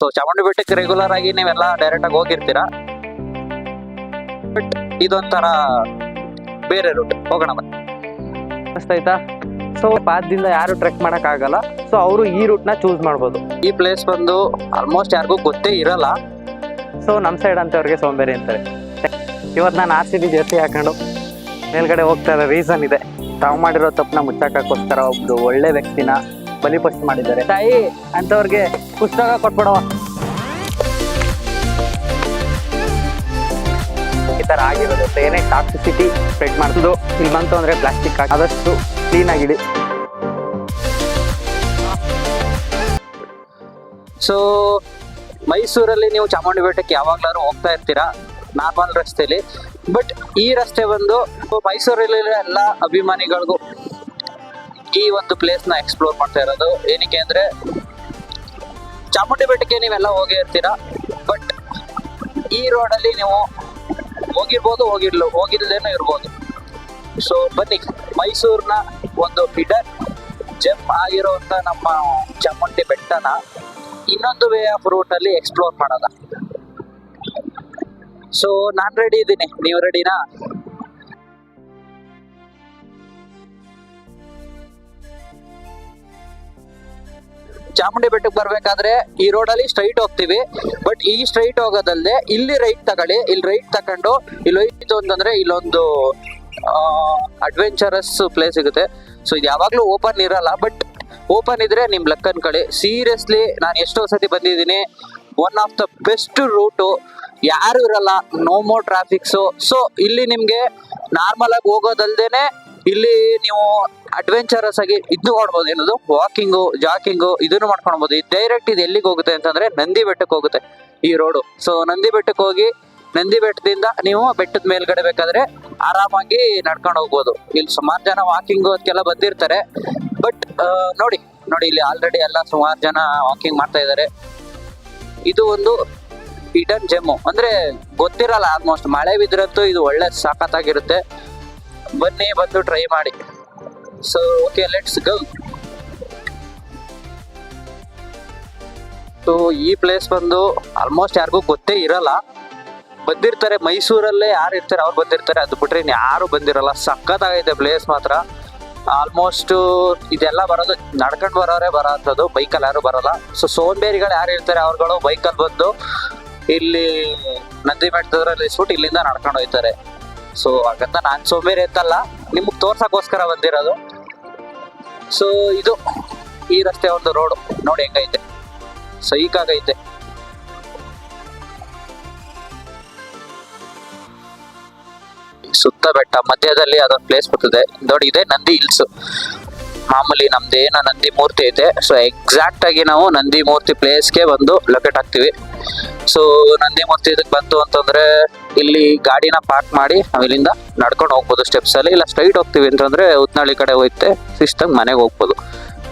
So Chamundi ಬೆಟ್ಟಕ್ಕೆ regular ಆಗಿ ನೀವೆಲ್ಲ ಡೈರೆಕ್ಟ್ ಆಗಿ ಹೋಗಿರ್ತೀರಾ? ಬಟ್ ಇದೊಂಥರ ಬೇರೆ ರೂಟ್ ಹೋಗೋಣ ಬನ್ನಿ. ಆಯ್ತಾ? ಸೊ ಪಾದದಿಂದ ಯಾರು ಟ್ರೆಕ್ ಮಾಡಕ್ ಆಗಲ್ಲ. ಸೊ ಅವರು ಈ ರೂಟ್ನ ಚೂಸ್ ಮಾಡ್ಬೋದು. ಈ ಪ್ಲೇಸ್ ಬಂದು ಆಲ್ಮೋಸ್ಟ್ ಯಾರಿಗೂ ಗೊತ್ತೇ ಇರಲ್ಲ. ಸೊ ನಮ್ಮ ಸೈಡ್ ಅಂತವ್ರಿಗೆ ಸೋಂಬೇರಿ ಅಂತಾರೆ. ಇವತ್ತು ನಾನು ಆರ್ ಸಿ ಬಿ ಜರ್ಸಿ ಹಾಕೊಂಡು ಮೇಲ್ಗಡೆ ಹೋಗ್ತಾ ಇರೋ ರೀಸನ್ ಇದೆ. ತಾವು ಮಾಡಿರೋ ತಪ್ಪನ್ನ ಮುಚ್ಚಾಕೋಸ್ಕರ ಒಬ್ರು ಒಳ್ಳೆ ವ್ಯಕ್ತಿನ ಬಲಿಪಶು ಮಾಡಿದ್ದಾರೆ. ತಾಯಿ. ಅಂತವ್ರಿಗೆ ಪುಸ್ತಕ ಕೊಟ್ಬಿಡವ ಈ ತರ ಆಗಿರೋದು ಏನೇ ಟಾಕ್ಸಿಸಿಟಿ ಸ್ಪ್ರೆಡ್ ಮಾಡ್ತದೋ ಇಲ್ಲಿ ಬಂತು ಅಂದ್ರೆ ಪ್ಲಾಸ್ಟಿಕ್ ಆದಷ್ಟು ಕ್ಲೀನ್ ಆಗಿಡಿ ಸೊ ಮೈಸೂರಲ್ಲಿ ನೀವು ಚಾಮುಂಡಿ ಬೆಟ್ಟಕ್ಕೆ ಯಾವಾಗ್ಲಾದ್ರೂ ಹೋಗ್ತಾ ಇರ್ತೀರಾ? ನಾರ್ಮಲ್ ರಸ್ತೆಯಲ್ಲಿ ಬಟ್ ಈ ರಸ್ತೆ ಬಂದು ಮೈಸೂರಲ್ಲಿ ಎಲ್ಲ ಅಭಿಮಾನಿಗಳಿಗೂ ಈ ಒಂದು ಪ್ಲೇಸ್ನ ಎಕ್ಸ್ಪ್ಲೋರ್ ಮಾಡ್ತಾ ಇರೋದು. ಏನಕ್ಕೆ ಅಂದ್ರೆ, ಚಾಮುಂಡಿ ಬೆಟ್ಟಕ್ಕೆ ನೀವೆಲ್ಲ ಹೋಗಿ ಇರ್ತೀರಾ. ಬಟ್ ಈ ರೋಡ್ ಅಲ್ಲಿ ನೀವು ಹೋಗಿರ್ಬೋದು, ಹೋಗಿರ್ಲು, ಹೋಗಿರ್ಲೇನು ಇರ್ಬೋದು. ಸೊ ಬನ್ನಿ. ಮೈಸೂರಿನ ಒಂದು ಹಿಡನ್ ಜೆಮ್ ಆಗಿರುವಂತ ನಮ್ಮ ಚಾಮುಂಡಿ ಬೆಟ್ಟನ ಇನ್ನೊಂದು ವೇ ಆಫ್ ರೂಟ್ ಅಲ್ಲಿ ಎಕ್ಸ್ಪ್ಲೋರ್ ಮಾಡೋದ. ಸೊ ನಾನ್ ರೆಡಿ ಇದ್ದೀನಿ. ನೀವು ರೆಡಿನಾ ಚಾಮುಂಡಿ ಬೆಟ್ಟಕ್ಕೆ ಬರ್ಬೇಕಾದ್ರೆ ಈ ರೋಡ್ ಅಲ್ಲಿ ಸ್ಟ್ರೈಟ್ ಹೋಗ್ತೀವಿ. ಬಟ್ ಈ ಸ್ಟ್ರೈಟ್ ಹೋಗೋದಲ್ಲದೆ ಇಲ್ಲಿ ರೈಟ್ ತಗೊಳ್ಳಿ. ಇಲ್ಲಿ ರೈಟ್ ತಕೊಂಡು ಇಲ್ಲಿ ಹೋಯ್ತು ಅಂತಂದ್ರೆ ಇಲ್ಲೊಂದು ಅಡ್ವೆಂಚರಸ್ ಪ್ಲೇಸ್ ಸಿಗುತ್ತೆ. ಸೊ ಇದು ಯಾವಾಗಲೂ ಓಪನ್ ಇರಲ್ಲ. ಬಟ್ ಓಪನ್ ಇದ್ರೆ ನಿಮ್ ಲಕ್ ಅನ್ಕೊಳ್ಳಿ. ಸೀರಿಯಸ್ಲಿ ನಾನು ಎಷ್ಟೋ ಸತಿ ಬಂದಿದ್ದೀನಿ. One of the best route ಯಾರು ಇರಲ್ಲ. ನೋ ಮೋ ಟ್ರಾಫಿಕ್ಸು ಸೊ ಇಲ್ಲಿ ನಿಮ್ಗೆ ನಾರ್ಮಲ್ ಆಗಿ ಹೋಗೋದಲ್ದೇನೆ ಇಲ್ಲಿ ನೀವು ಅಡ್ವೆಂಚರಸ್ ಆಗಿ ಇದು ಮಾಡ್ಬೋದು ಏನದು? ವಾಕಿಂಗು ಜಾಕಿಂಗು ಇದನ್ನು ಮಾಡ್ಕೊಳ್ಬೋದು. ಡೈರೆಕ್ಟ್ ಇದು ಎಲ್ಲಿಗೆ ಹೋಗುತ್ತೆ ಅಂತಂದ್ರೆ ನಂದಿ ಬೆಟ್ಟಕ್ಕೆ ಹೋಗುತ್ತೆ ಈ ರೋಡು ಸೊ ನಂದಿ ಬೆಟ್ಟಕ್ಕೆ ಹೋಗಿ ನಂದಿ ಬೆಟ್ಟದಿಂದ ನೀವು ಬೆಟ್ಟದ ಮೇಲ್ಗಡೆ ಬೇಕಾದ್ರೆ ಆರಾಮಾಗಿ ನಡ್ಕೊಂಡು ಹೋಗ್ಬೋದು. ಇಲ್ಲಿ ಸುಮಾರು ಜನ ವಾಕಿಂಗ್ ಅದಕ್ಕೆಲ್ಲ ಬಂದಿರ್ತಾರೆ. ಬಟ್ ನೋಡಿ ನೋಡಿ ಇಲ್ಲಿ ಆಲ್ರೆಡಿ ಎಲ್ಲ ಸುಮಾರು ಜನ ವಾಕಿಂಗ್ ಮಾಡ್ತಾ ಇದ್ದಾರೆ. ಇದು ಒಂದು ಇಡನ್ ಜಮ್ಮು ಅಂದ್ರೆ ಗೊತ್ತಿರಲ್ಲ ಆಲ್ಮೋಸ್ಟ್ ಮಳೆ ಬಿದ್ರಂತೂ ಇದು ಒಳ್ಳೆ ಸಾಕತ್ತಾಗಿರುತ್ತೆ. ಬನ್ನಿ ಬಂದು ಟ್ರೈ ಮಾಡಿ. So okay let's go so ಈ ಪ್ಲೇಸ್ ಬಂದು ಆಲ್ಮೋಸ್ಟ್ ಯಾರಿಗೂ ಗೊತ್ತೇ ಇರಲ್ಲ. ಬಂದಿರ್ತಾರೆ, ಮೈಸೂರಲ್ಲೇ ಯಾರು ಇರ್ತಾರೆ, ಅವ್ರು ಬಂದಿರ್ತಾರೆ. ಅದು ಬಿಟ್ರೆ ಇನ್ನು ಯಾರು ಬಂದಿರಲ್ಲ. ಸಖತ್ತಾಗೈತೆ ಪ್ಲೇಸ್ ಮಾತ್ರ. ಆಲ್ಮೋಸ್ಟ್ ಇದೆಲ್ಲ ಬರೋದು, ನಡ್ಕೊಂಡು ಬರೋರೇ ಬರೋ ಅಂಥದ್ದು ಬೈಕಲ್ಲಿ ಯಾರು ಬರಲ್ಲ. ಸೊ ಸೋಂಬೇರಿಗಳು ಯಾರು ಇರ್ತಾರೆ, ಅವ್ರುಗಳು ಬೈಕಲ್ಲಿ ಬಂದು ಇಲ್ಲಿ ನಂದಿ ಬೆಟ್ಟದ್ರಲ್ಲಿ ಇಲ್ಲಿಂದ ನಡ್ಕೊಂಡು ಹೋಗ್ತಾರೆ. ಸೊ ಹಾಗಂತ ನಾನು ಸೋಮೇರಿ ಅಂತಲ್ಲ, ನಿಮಗೆ ತೋರ್ಸಕ್ಕೋಸ್ಕರ ಬಂದಿರೋದು. ಸೊ ಇದು ಈ ರಸ್ತೆ ಒಂದು ರೋಡು ನೋಡಿ ಹೆಂಗೈತೆ. ಸೈಕಾಗೈತೆ ಸುತ್ತ ಬೆಟ್ಟ, ಮಧ್ಯದಲ್ಲಿ ಅದೊಂದು ಪ್ಲೇಸ್ ಬರ್ತದೆ ನೋಡಿ, ಇದೆ ನಂದಿ ಹಿಲ್ಸ್. ಮಾಮೂಲಿ ನಮ್ದೇನು ನಂದಿ ಮೂರ್ತಿ ಐತೆ. ಸೊ ಎಕ್ಸಾಕ್ಟ್ ಆಗಿ ನಾವು ನಂದಿ ಮೂರ್ತಿ ಪ್ಲೇಸ್ಗೆ ಬಂದು ಲೊಕೇಟ್ ಆಗ್ತೀವಿ. ಸೊ ನಂದಿ ಮೂರ್ತಿ ಇದಕ್ಕೆ ಬಂತು ಅಂತಂದ್ರೆ ಇಲ್ಲಿ ಗಾಡಿನ ಪಾರ್ಕ್ ಮಾಡಿ ನಾವು ಇಲ್ಲಿಂದ ನಡ್ಕೊಂಡು ಹೋಗ್ಬೋದು ಸ್ಟೆಪ್ಸ್ ಅಲ್ಲಿ. ಇಲ್ಲ ಸ್ಟ್ರೈಟ್ ಹೋಗ್ತೀವಿ ಅಂತಂದ್ರೆ ಉತ್ನಾಳಿ ಕಡೆ ಹೋಯ್ತೆ ಸಿಸ್ಟಮ್ ಮನೆಗೆ ಹೋಗ್ಬೋದು.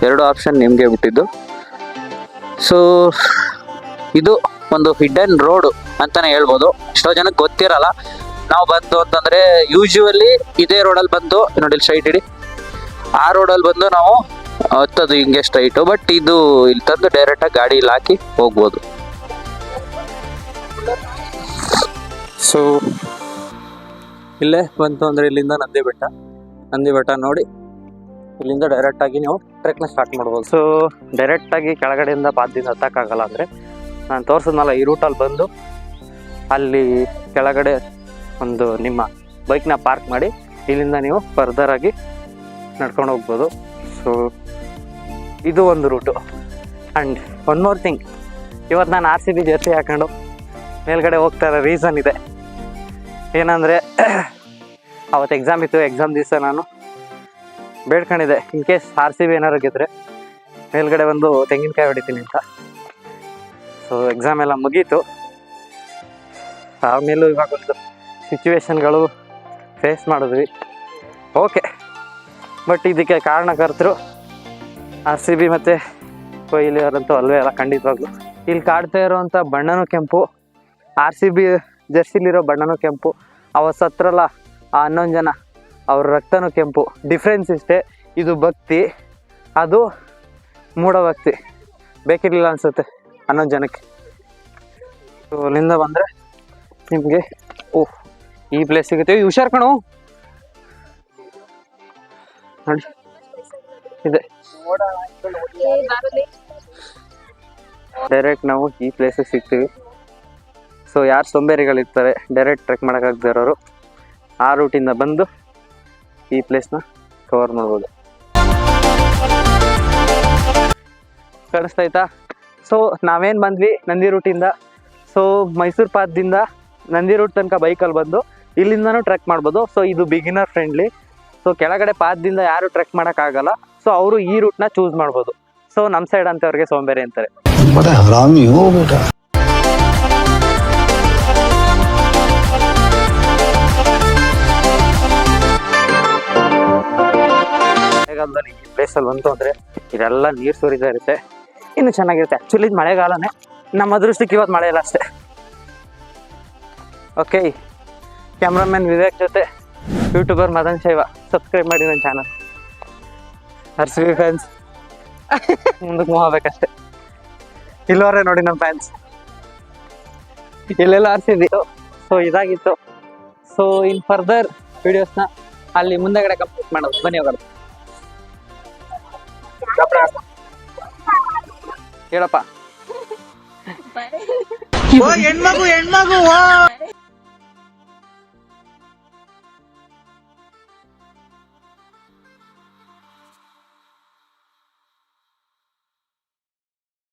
ಎರಡು ಆಪ್ಷನ್ ನಿಮಗೆ ಬಿಟ್ಟಿದ್ದು. ಸೊ ಇದು ಒಂದು ಹಿಡನ್ ರೋಡ್ ಅಂತಾನೆ ಹೇಳ್ಬೋದು. ಎಷ್ಟೋ ಜನಕ್ಕೆ ಗೊತ್ತಿರಲ್ಲ. ನಾವು ಬಂತು ಅಂತಂದ್ರೆ ಯೂಶುವಲಿ ಇದೇ ರೋಡಲ್ಲಿ ಬಂದು, ನೋಡಿ ಸ್ಟ್ರೈಟ್ ಇಡಿ ಆ ರೋಡಲ್ಲಿ ಬಂದು ನಾವು ಹತ್ತದು ಹಿಂಗೆ ಸ್ಟ್ರೈಟು ಬಟ್ ಇದು ಇಲ್ಲಿ ತಂದು ಡೈರೆಕ್ಟಾಗಿ ಗಾಡಿ ಇಲ್ಲಿ ಹಾಕಿ ಹೋಗ್ಬೋದು. ಸೊ ಇಲ್ಲೇ ಬಂತು ಅಂದರೆ ಇಲ್ಲಿಂದ ನಂದಿ ಬೆಟ್ಟ. ನಂದಿ ಬೆಟ್ಟ ನೋಡಿ, ಇಲ್ಲಿಂದ ಡೈರೆಕ್ಟ್ ಆಗಿ ನೀವು ಟ್ರೆಕ್ನ ಸ್ಟಾರ್ಟ್ ಮಾಡ್ಬೋದು. ಸೊ ಡೈರೆಕ್ಟ್ ಆಗಿ ಕೆಳಗಡೆಯಿಂದ ಪಾದದಿಂದ ಹತ್ತಕ್ಕಾಗಲ್ಲ ಅಂದ್ರೆ, ನಾನು ತೋರಿಸಿದ್ನಲ್ಲ ಈ ರೂಟಲ್ಲಿ ಬಂದು, ಅಲ್ಲಿ ಕೆಳಗಡೆ ಒಂದು ನಿಮ್ಮ ಬೈಕ್ನ ಪಾರ್ಕ್ ಮಾಡಿ, ಇಲ್ಲಿಂದ ನೀವು ಫರ್ದರ್ ಆಗಿ ನಡ್ಕೊಂಡು ಹೋಗ್ಬೋದು. ಸೊ ಇದು ಒಂದು route and one more thing ಇವತ್ತು ನಾನು ಆರ್ ಸಿ ಬಿ ಜರ್ಸಿ ಹಾಕೊಂಡು ಮೇಲ್ಗಡೆ ಹೋಗ್ತಾ ಇರೋ ರೀಸನ್ ಇದೆ. ಏನಂದರೆ, ಅವತ್ತು ಎಕ್ಸಾಮ್ ಇತ್ತು ಎಕ್ಸಾಮ್ ದಿವಸ ನಾನು ಬೇಡ್ಕೊಂಡಿದ್ದೆ. In case R C B ಏನಾದ್ರು ಗೆದ್ರೆ, ಮೇಲ್ಗಡೆ ಒಂದು ತೆಂಗಿನಕಾಯಿ ಹೊಡಿತೀನಿ ಅಂತ. ಸೊ ಎಕ್ಸಾಮ್ ಎಲ್ಲ ಮುಗೀತು. ಆಮೇಲೂ ಇವಾಗ ಒಂದು ಸಿಚುವೇಶನ್ಗಳು ಫೇಸ್ ಮಾಡಿದ್ವಿ. ಓಕೆ ಬಟ್ ಇದಕ್ಕೆ ಕಾರಣಕರ್ತರು ಆರ್ ಸಿ ಬಿ ಮತ್ತು ಕೊಹ್ಲಿ ಅವರಂತೂ ಅಲ್ವೇ ಅಲ್ಲ, ಖಂಡಿತವಾಗ್ಲು. ಇಲ್ಲಿ ಕಾಡ್ತಾ ಇರೋವಂಥ ಬಣ್ಣನೂ ಕೆಂಪು ಆರ್ ಸಿ ಬಿ ಜರ್ಸಿಲಿರೋ ಬಣ್ಣನೂ ಕೆಂಪು ಅವ ಸತ್ರಲ್ಲ ಆ ಹನ್ನೊಂದು ಜನ ಅವ್ರ ರಕ್ತನೂ ಕೆಂಪು. ಡಿಫ್ರೆನ್ಸ್ ಇಷ್ಟೇ, ಇದು ಭಕ್ತಿ, ಅದು ಮೂಢಭಕ್ತಿ ಬೇಕಿರಲಿಲ್ಲ ಅನಿಸುತ್ತೆ ಹನ್ನೊಂದು ಜನಕ್ಕೆ. ಅಲ್ಲಿಂದ ಬಂದರೆ ನಿಮಗೆ ಓಹ್ ಈ ಪ್ಲೇಸ್ ಸಿಗುತ್ತೆ. ಹುಷಾರ್ ಕಣು. ನೋಡಿ, ಇದೆ. ಡೈರೆಕ್ಟ್ ನಾವು ಈ ಪ್ಲೇಸಿಗೆ ಸಿಗ್ತೀವಿ. ಸೊ ಯಾರು ಸೋಂಬೇರಿಗಳಿರ್ತಾರೆ ಡೈರೆಕ್ಟ್ ಟ್ರೆಕ್ ಮಾಡೋಕ್ಕಾಗದೇ ಇರೋರು, ಆ ರೂಟಿಂದ ಬಂದು ಈ ಪ್ಲೇಸ್ನ ಕವರ್ ಮಾಡ್ಬೋದು. ಕಳಿಸ್ತಾಯ್ತಾ? ಸೊ ನಾವೇನು ಬಂದ್ವಿ? ನಂದಿ ರೂಟಿಂದ ಸೊ ಮೈಸೂರು ಪಾತ್ದಿಂದ ನಂದಿ ರೂಟ್ ತನಕ ಬೈಕಲ್ಲಿ ಬಂದು, ಇಲ್ಲಿಂದನೂ ಟ್ರೆಕ್ ಮಾಡ್ಬೋದು. ಸೊ ಇದು ಬಿಗಿನರ್ ಫ್ರೆಂಡ್ಲಿ ಸೊ ಕೆಳಗಡೆ ಪಾತ್ದಿಂದ ಯಾರು ಟ್ರೆಕ್ ಮಾಡೋಕ್ಕಾಗಲ್ಲ. ಸೊ ಅವರು ಈ ರೂಟ್ನ ಚೂಸ್ ಮಾಡ್ಬೋದು. ಸೊ ನಮ್ಮ ಸೈಡ್ ಅಂತವ್ರಿಗೆ ಸೋಂಬೇರಿ ಅಂತಾರೆ. ಮಳೆಗಾಲದಲ್ಲಿ ಈ ಪ್ಲೇಸಲ್ಲಿ ಬಂತು ಅಂದರೆ ಇದೆಲ್ಲ ನೀರು ಸುರಿತಾ ಇರುತ್ತೆ. ಇನ್ನು ಚೆನ್ನಾಗಿರುತ್ತೆ. ಆ್ಯಕ್ಚುಲಿ ಇದು ಮಳೆಗಾಲನೇ. ನಮ್ಮ ಅದೃಷ್ಟಕ್ಕೆ ಇವತ್ತು ಮಳೆ ಇಲ್ಲ ಅಷ್ಟೇ. ಓಕೆ ಕ್ಯಾಮ್ರಾಮನ್ ವಿವೇಕ್ ಜೊತೆ ಯೂಟ್ಯೂಬರ್ ಮದನ್ ಶೈವ. ಸಬ್ಸ್ಕ್ರೈಬ್ ಮಾಡಿ ನನ್ನ ಚಾನಲ್ ಹರ್ಸಿ ಫ್ಯಾನ್ಸ್ ಮುಂದಕ್ಕೆ ಅಷ್ಟೇ ಇಲ್ಲವರೇ ನೋಡಿ ನಮ್ಮ ಫ್ಯಾನ್ಸ್ ಇಲ್ಲೆಲ್ಲ ಹರ್ಸಿದ್ವಿ ಸೊ ಇದಾಗಿತ್ತು. ಸೊ ಇನ್ ಫರ್ದರ್ ವಿಡಿಯೋಸ್ನ ಅಲ್ಲಿ ಮುಂದೆಗಡೆ ಕಂಪ್ಲೀಟ್ ಮಾಡೋದು. ಬನ್ನಿ ಹೇಳಪ್ಪ ಓ ಹೆಣ್ಮಗು ಹೆಣ್ಮಗು ಓ